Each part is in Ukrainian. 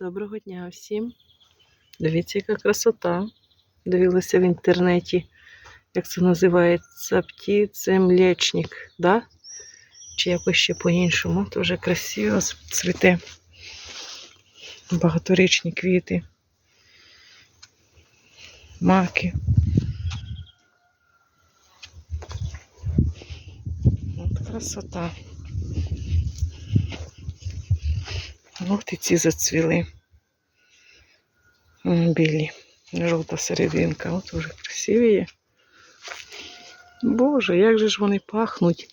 Доброго дня всім. Дивіться, яка красота. Дивилася в інтернеті, як це називається птицемлечник, да? Чи якось ще по-іншому. Дуже красиво цвіте. Багаторічні квіти. Маки. От красота. От і ці зацвіли. Білі. Жовта серединка. От уже красиві є. Боже, як же ж вони пахнуть.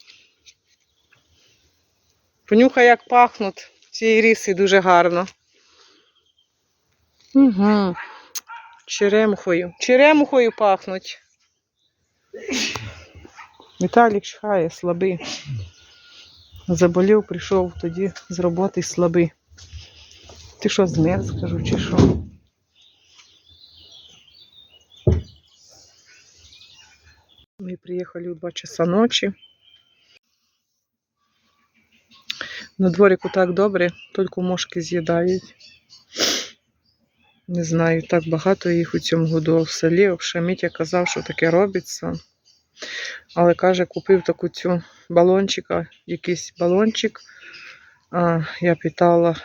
Понюхай, як пахнуть. Ці риси дуже гарно. Угу. Черемухою. Черемухою пахнуть. Віталік чхає, слабий. Заболів, прийшов тоді з роботи слабий. Ти що, змерз, кажу, чи що? Ми приїхали у 2 часа ночі. На дворику так добре, тільки мошки з'їдають. Не знаю, так багато їх у цьому году в селі. Мітя казав, що таке робиться. Але каже, купив таку цю балончика, якийсь балончик. А, я питала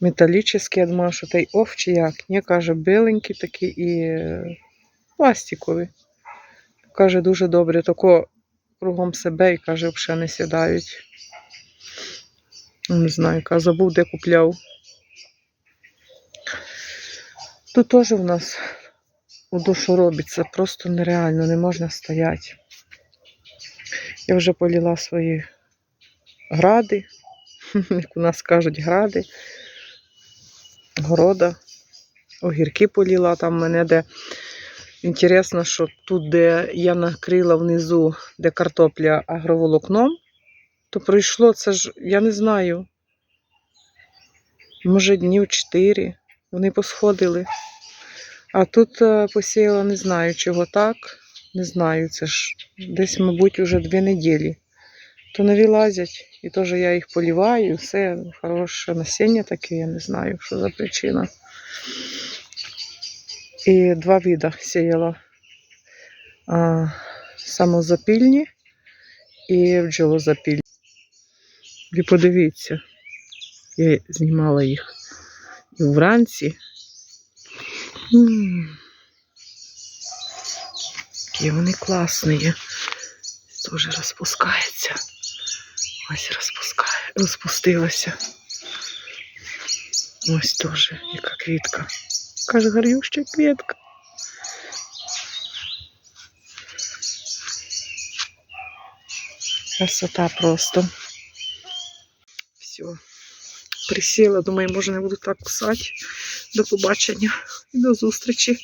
металічний, я думала, що той оф чи як. Ні, каже, биленький такий і е, пластиковий. Каже, дуже добре, тако кругом себе і каже, взагалі не сідають. Не знаю, каже, забув, де купляв. Тут теж в нас у душу робиться, просто нереально, не можна стояти. Я вже поліла свої гради, як у нас кажуть, гради, города, огірки поліла там мене, де інтересно, що тут, де я накрила внизу, де картопля агроволокном, то пройшло це ж, я не знаю, може днів 4, вони посходили. А тут е, посіяла, не знаю, чого так. Не знаю, це ж десь, мабуть, уже дві неділі. То нові лазять, і теж я їх поліваю, все хороше насіння таке, я не знаю, що за причина. І два вида сіяла. А, самозапільні і бджолозапільні. Ви подивіться, я знімала їх і вранці. М. Вони класні. Теж розпускається. Ось розпускає, розпустилася. Ось теж яка квітка. Каже, гарюща квітка. Красота просто. Все. Присіла, думаю, може не буду так кусати. До побачення і до зустрічі.